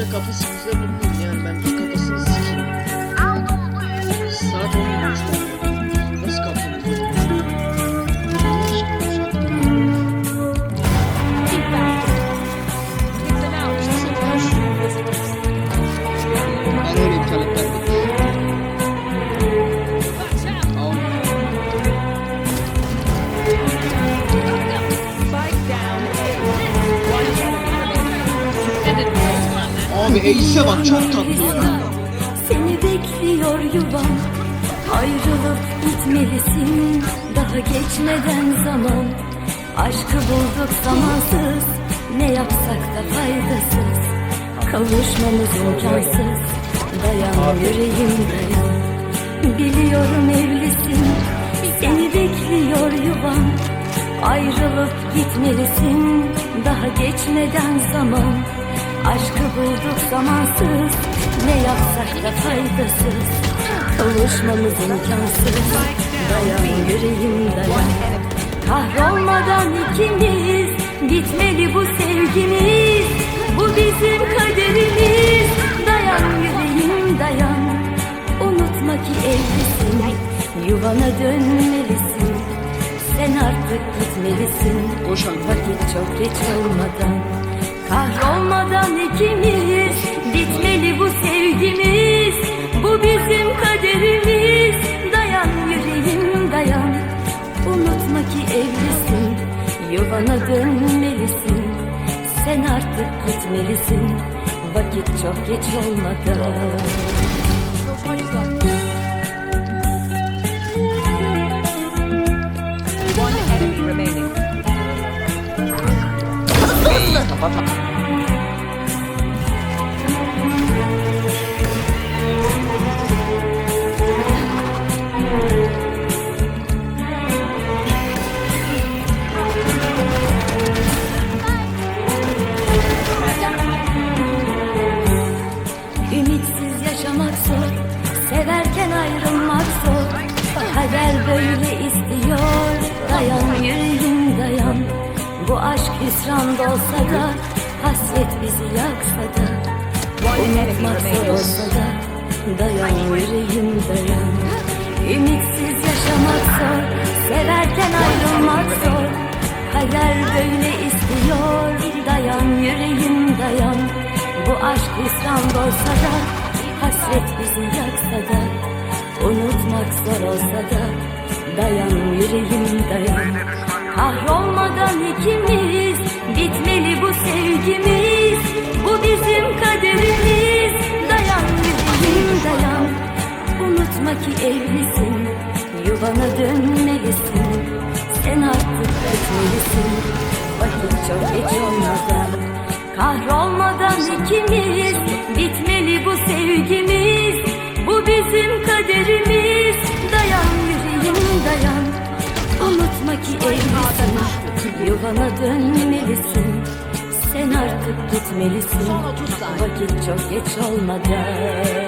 de kafasınızda Ace'e bak çok tatlı ya. Seni bekliyor yuvam. Ayrılıp gitmelisin. Daha geçmeden zaman. Aşkı bulduk zamansız. Ne yapsak da faydasız. Kavuşmamız imkansız. Dayan yüreğim dayan. Biliyorum evlisin. Seni bekliyor yuvam. Ayrılıp gitmelisin. Daha geçmeden zaman Aşkı bulduk zamansız. Ne yapsak da faydasız. Kavuşmamız imkansız. Dayan yüreğim dayan. Kahrolmadan ikimiz. Bitmeli bu sevgimiz. Bu bizim kaderimiz. Dayan yüreğim dayan. Unutma ki evlisin. Yuvana dönmelisin. Sen artık gitmelisin. Koş anne. Vakit çok geç olmadan Kahrolmadan ikimiz Bitmeli bu sevgimiz. Bu bizim kaderimiz. Dayan yüreğim dayan. Unutma ki evlisin Yuvana dönmelisin Sen artık gitmelisin Vakit çok geç olmadan Ümitsiz yaşamak zor Severken ayrılmak zor. Kader böyle aşk hüsranda olsa da Hasret bizi yaksa da Unutmak zor olsa da Dayan yüreğim dayan. Ümitsiz yaşamak zor Severken ayrılmak zor. Kader böyle istiyor Dayan yüreğim dayan. Bu aşk hüsran olsa da Hasret bizi yaksa da Unutmak zor olsa da Dayan yüreğim dayan Kahrolmadan ikimiz Bitmeli bu sevgimiz. Bu bizim kaderimiz. Dayan yüreğim dayan. Unutma ki evlisin Yuvana dönmelisin. Sen artık gitmelisin Vakit çok geç olmadan. Kahrolmadan ikimiz Bitmeli bu sevgimiz Yuvana dönmelisin Sen artık gitmelisin. Vakit çok geç olmadan